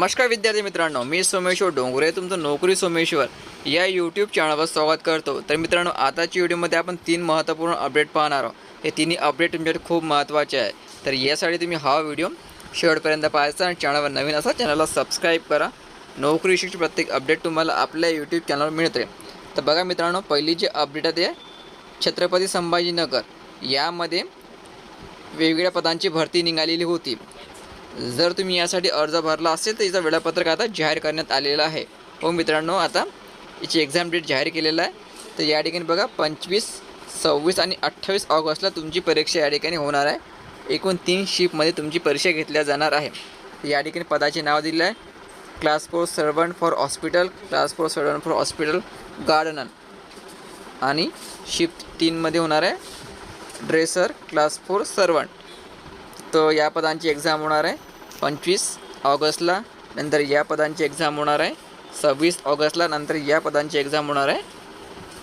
नमस्कार विद्यार्थी मित्रांनो मी सोमेश्वर डोंगरे तुमचं नोकरी सोमेश्वर. या यूट्यूब चॅनलवर स्वागत करतो. तर मित्रांनो आताच्या व्हिडिओमध्ये आपण तीन महत्त्वपूर्ण अपडेट पाहणार आहोत. हे तिन्ही अपडेट तुमच्यासाठी खूप महत्त्वाचे आहे. तर यासाठी तुम्ही हा व्हिडिओ शेवटपर्यंत पाहायचा आणि चॅनलवर नवीन असा चॅनलला सबस्क्राईब करा. नोकरीविषयीची प्रत्येक अपडेट तुम्हाला आपल्या यूट्यूब चॅनलवर मिळते. तर बघा मित्रांनो पहिली जी अपडेट आहे ते छत्रपती संभाजीनगर. यामध्ये वेगवेगळ्या पदांची भरती निघालेली होती. जर तुम्ही यासाठी अर्ज भरला असेल तर याचं वेळापत्रक आता जाहीर करण्यात आलेलं आहे. हो मित्रांनो आता याची एक्झाम डेट जाहीर केलेलं आहे. तर या ठिकाणी बघा पंचवीस सव्वीस आणि अठ्ठावीस ऑगस्टला तुमची परीक्षा या ठिकाणी होणार आहे. एकूण तीन शिफ्टमध्ये तुमची परीक्षा घेतल्या जाणार आहे. या ठिकाणी पदाचे नाव दिलं आहे. Class four servant for hospital class four servant for hospital gardener आणि शिफ्ट तीनमध्ये होणार आहे. ड्रेसर क्लास फोर सर्वंट तर या पदांची एक्झाम होणार आहे. पंचवीस ऑगस्टला नंतर या पदांची एक्झाम होणार आहे. सव्वीस ऑगस्टला नंतर या पदांची एक्झाम होणार आहे.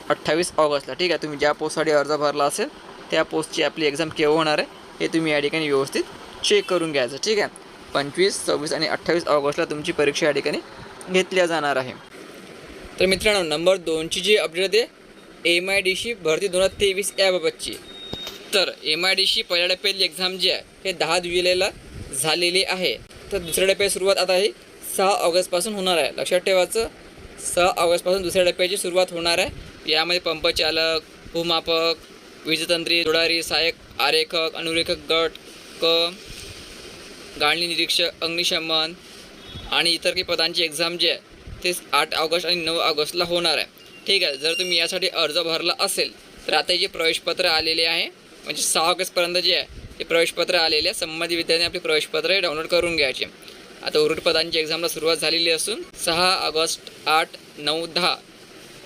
अठ्ठावीस ऑगस्टला ठीक आहे? तुम्ही ज्या पोस्टसाठी अर्ज भरला असेल त्या पोस्टची आपली एक्झाम केव्हा होणार आहे हे तुम्ही या ठिकाणी व्यवस्थित चेक करून घ्यायचं ठीक आहे? पंचवीस सव्वीस आणि अठ्ठावीस ऑगस्टला तुमची परीक्षा या ठिकाणी घेतल्या जाणार आहे. तर मित्रांनो नंबर दोनची जी अपडेट आहे एम आय डी सी भरती दोन हजार तेवीस याबाबतची. तर एम आय डी सी पहिल्या टप्प्यातली एक्झाम जी आहे हे दहा जुलैला झालेली आहे. तर दुसऱ्या टप्प्याची सुरुवात आता ही सहा ऑगस्टपासून होणार आहे. लक्षात ठेवायचं सहा ऑगस्टपासून दुसऱ्या टप्प्याची सुरुवात होणार आहे. यामध्ये पंपचालक भूमापक वीजतंत्री जोडारी सहाय्यक आरेखक अनुरेखक गट क गाळणी निरीक्षक अग्निशमन आणि इतर काही पदांची एक्झाम जी आहे ते आठ ऑगस्ट आणि नऊ ऑगस्टला होणार आहे. ठीक आहे जर तुम्ही यासाठी अर्ज भरला असेल तर आता जे प्रवेशपत्र आलेले आहे म्हणजे सहा ऑगस्टपर्यंत जे आहे ते प्रवेशपत्र आलेले आहे. संबंधित विद्यार्थ्यांनी आपले प्रवेशपत्र हे डाउनलोड करून घ्यायचे. आता उरुटपदांची पदांची एक्झामला सुरुवात झालेली असून सहा ऑगस्ट आठ नऊ दहा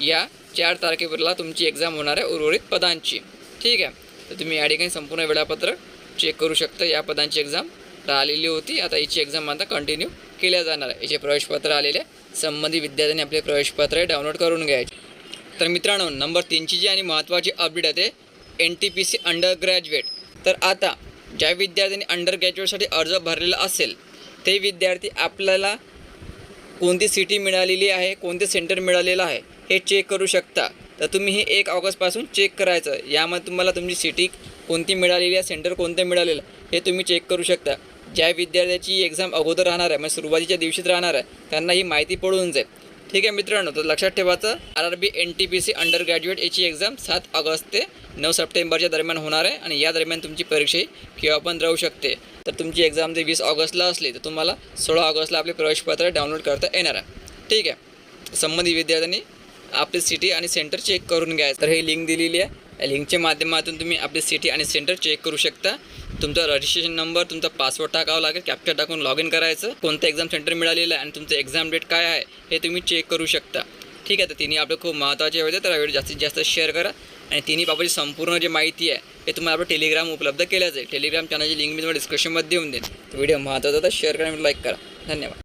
या चार तारखेपर्यंत तुमची एक्झाम होणार आहे उर्वरित पदांची. ठीक आहे? तर तुम्ही या ठिकाणी संपूर्ण वेळापत्रक चेक करू शकता. या पदांची एक्झाम आलेली होती. आता याची एक्झाम आता कंटिन्यू केल्या जाणार आहे. याचे प्रवेशपत्र आलेले आहे. संबंधित विद्यार्थ्यांनी आपले प्रवेशपत्र डाउनलोड करून घ्यायचे. तर मित्रांनो नंबर तीनची जी आणि महत्त्वाची अपडेट आहे ते N T P C undergraduate तर आता ज्या विद्यार्थ्यांनी अंडर ग्रॅज्युएटसाठी अर्ज भरलेला असेल ते विद्यार्थी आपल्याला कोणती सिटी मिळालेली आहे कोणते सेंटर मिळालेलं आहे हे चेक करू शकता. तर तुम्ही हे एक ऑगस्टपासून चेक करायचं. यामध्ये तुम्हाला तुमची सिटी कोणती मिळालेली आहे सेंटर कोणतं मिळालेलं हे तुम्ही चेक करू शकता. ज्या विद्यार्थ्याची एक्झाम अगोदर राहणार आहे म्हणजे सुरुवातीच्या दिवशीच राहणार आहे त्यांना ही माहिती पडून जाईल. ठीक आहे मित्रांनो तर लक्षात ठेवायचं R R B N T P C undergraduate याची एक्झाम सात ऑगस्ट ते नऊ सप्टेंबरच्या दरम्यान होणार आहे आणि या दरम्यान तुमची परीक्षा किंवा केव्हा पण राहू शकते. तर तुमची एक्झाम जर वीस ऑगस्टला असली तर तुम्हाला सोळा ऑगस्टला आपले प्रवेशपत्र डाउनलोड करता येणार आहे. ठीक आहे. संबंधित विद्यार्थ्यांनी आपली सिटी आणि सेंटर चेक करून घ्यायचं. तर हे लिंक दिलेली आहे. या लिंकच्या माध्यमातून तुम्ही आपली सिटी आणि सेंटर चेक करू शकता. तुमचा रजिस्ट्रेशन नंबर तुमचा पासवर्ड टाकावा लागेल कॅप्चर टाकून लॉग इन करायचं. कोणतं एक्झाम सेंटर मिळालेलं आहे आणि तुमचं एक्झाम डेट काय आहे हे तुम्ही चेक करू शकता. ठीक आहे तर तिन्ही आपलं खूप महत्त्वाचे होते तर व्हिडिओ जास्तीत जास्त शेअर करा. आणि तिन्ही बाबाची संपूर्ण जी माहिती आहे हे तुम्हाला आपलं टेलिग्राम उपलब्ध केल्या जाईल टेलिग्राम चॅनलची लिंक मी तुम्हाला डिस्क्रिप्शनमध्ये देऊन देईन. व्हिडिओ महत्त्वाचा तर शेअर करा आणि लाईक करा. धन्यवाद.